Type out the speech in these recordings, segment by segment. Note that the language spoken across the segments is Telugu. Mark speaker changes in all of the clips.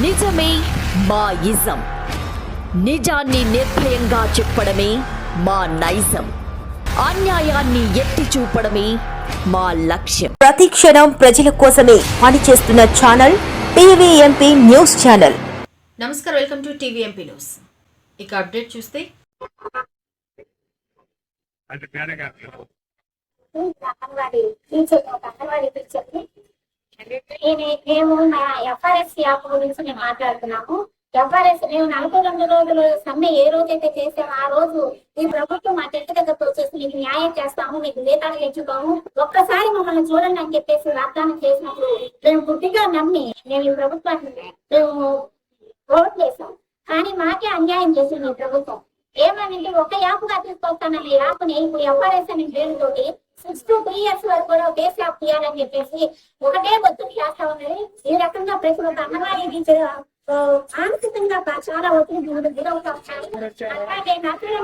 Speaker 1: నిజమే మా ఇజం నిజాన్ని నిర్భయంగా చెప్పడమే మా నైజం. అన్యాయాన్ని ఎత్తి చూపడమే మా లక్ష్యం.
Speaker 2: ప్రతి క్షణం ప్రజల కోసమే పనిచేస్తున్న ఛానల్ టీవీఎంపీ న్యూస్ ఛానల్.
Speaker 3: నమస్కారం వెల్కమ్ టు టీవీఎంపీ న్యూస్. ఇక అప్డేట్ చూస్తే
Speaker 4: అంగన్వాడీ అంగన్వాడీ టీచర్ని నేను- మేము ఎఫ్ఆర్ఎస్ యాప్ గురించి మేము మాట్లాడుతున్నాము. ఎఫ్ఆర్ఎస్ మేము నలభై రెండు రోజులు సమ్మె ఏ రోజైతే చేసామో ఆ రోజు ఈ ప్రభుత్వం మా చెట్టు దగ్గరకు వచ్చేసి మీకు న్యాయం చేస్తాము మీకు జీతాలు పెంచుతాము. ఒక్కసారి మమ్మల్ని చూడండి అని చెప్పేసి వాగ్దానం చేసినప్పుడు మేము గుడ్డిగా నమ్మి మేము ఈ ప్రభుత్వాన్ని మేము ఓట్ చేసాం కానీ మాకే అన్యాయం చేసింది ఈ ప్రభుత్వం. ఏమనంటే ఒక యాప్గా తీసుకొస్తానన్న యాప్ని ఇప్పుడు ఎఫ్ఆర్ఎస్ అనే పేరుతోటి సిక్స్ టు త్రీ ఇయర్స్ వరకు కూడా ఒకే యాప్ తీయాలని చెప్పేసి ఒకటే ఒత్తిడి చేస్తా ఉన్నది. ఈ రకంగా ప్రతి ఒక్క అంగన్వాడీ టీచర్ మానసికంగా చాలా ఒత్తిడి గురి- గురవుతా అలాగే నర్సరీ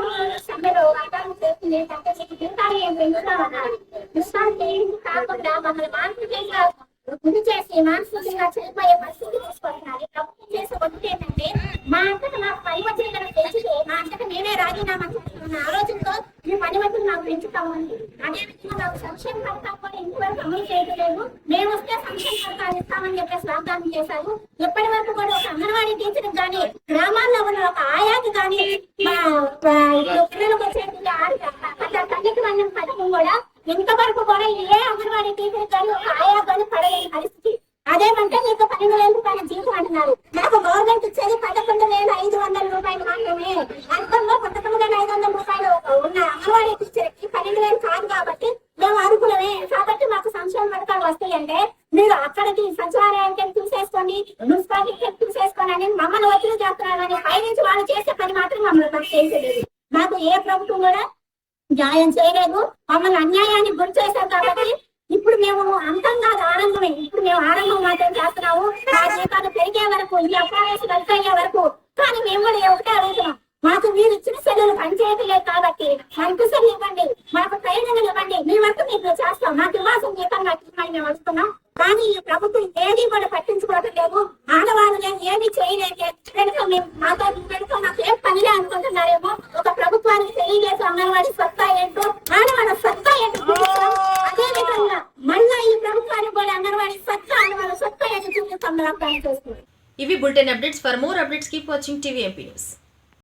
Speaker 4: సమ్మెలో వాగ్దానం చేస్తుంది ఏంటంటే మీకు ఏం పెంచుతామన్నారు కాకుండా మమ్మల్ని మానసికంగా గురి చేసి మానసికంగా చనిపోయే పరిస్థితి తీసుకొస్తున్నారు. ప్రభుత్వం చేసే ఒత్తిడి ఏంటంటే మా అంతటా మాకు పని వచ్చిన పెంచితే మా అంతటా నేనే రాజీనామా చేస్తున్న. నాకు ఈ పెంచుతామని. అదే విధంగా నాకు సంక్షేమ పథకాలు కూడా ఇంతవరకు అమలు చేయట్లేదు. మేము వస్తే సంక్షేమ పథకాలు ఇస్తామని చెప్పేసి వాగ్దానం చేశారు. ఇప్పటి వరకు కూడా ఒక అంగన్వాడీ టీచర్ కానీ గ్రామాల్లో ఉన్న ఒక ఆయాకి కానీ మా పిల్లలకు వచ్చేటువంటి ఆరు తల్లికి మనం పథకం కూడా ఇంతవరకు కూడా ఏ అంగన్వాడీ టీచర్ కానీ ఒక ఆయా కానీ పడలేని పరిస్థితి. అదేమంటే మీకు పన్నెండు వేల రూపాయల జీతం అంటున్నారు? నాకు గవర్నమెంట్ ఇచ్చేది పదకొండు వేల ఐదు వందల రూపాయలు మాత్రమే. అంతంలో పదకొండు వేల ఐదు వందల రూపాయలు ఉన్న అంగన్వాడీ టీచర్కి పన్నెండు వేలు కాదు కాబట్టి మేము అర్హులమే కాబట్టి మాకు సంక్షేమ పథకాలు వస్తాయంటే మీరు అక్కడికి సచివాలయానికి చూసేసుకోండి మున్సిపాలిటీకి చూసేసుకోండి అని మమ్మల్ని ఒత్తిడి చేస్తున్నారు. కానీ పైనుంచి వాళ్ళు చేసే పని మాత్రం మమ్మల్ని మాకు చేయలేదు. మాకు ఏ ప్రభుత్వం కూడా న్యాయం చేయలేదు. మమ్మల్ని అన్యాయాన్ని గురి చేశారు కాబట్టి ఇప్పుడు మేము అంతం కాదు ఆనందమే. ఇప్పుడు మేము ఆనందం మాత్రం చేస్తున్నాము. ఆ జీతాలు పెరిగే వరకు ఈ అప్రావేశ రద్దు అయ్యే వరకు కానీ మేము కూడా ఒకటే అడుగుతున్నాం మాకు మీరు ఇచ్చిన సెల్లులు పనిచేయట్లేదు కాబట్టి మాకు సెల్లు ఇవ్వండి మాకు ట్రైనింగ్లు ఇవ్వండి. మీ వరకు మీకు చేస్తాం. మాకు ఇవ్వాల్సిన జీతం నాకు ఇవ్వమని మేము అడుగుతున్నాం కానీ ఈ ప్రభుత్వం ఏది కూడా పట్టించుకోవడం లేదు. ఆడవాళ్ళు నేను ఏది చేయలేదు వెనుక మాతో వెనుక మాకు ఏం పనిలే అనుకుంటున్నారేమో. ఒక ప్రభుత్వానికి తెలియజేసి అంగన్వాడీ సత్తా ఏంటో ఆడవాళ్ళ సత్తా ఏంటో అదే విధంగా మళ్ళా ఈ ప్రభుత్వానికి కూడా అంగన్వాడీ సత్తా ఆడవాళ్ళ సత్తా ఏంటో చూపిస్తాం.
Speaker 3: ఇవి bulletin updates. For more updates keep watching TV MP news.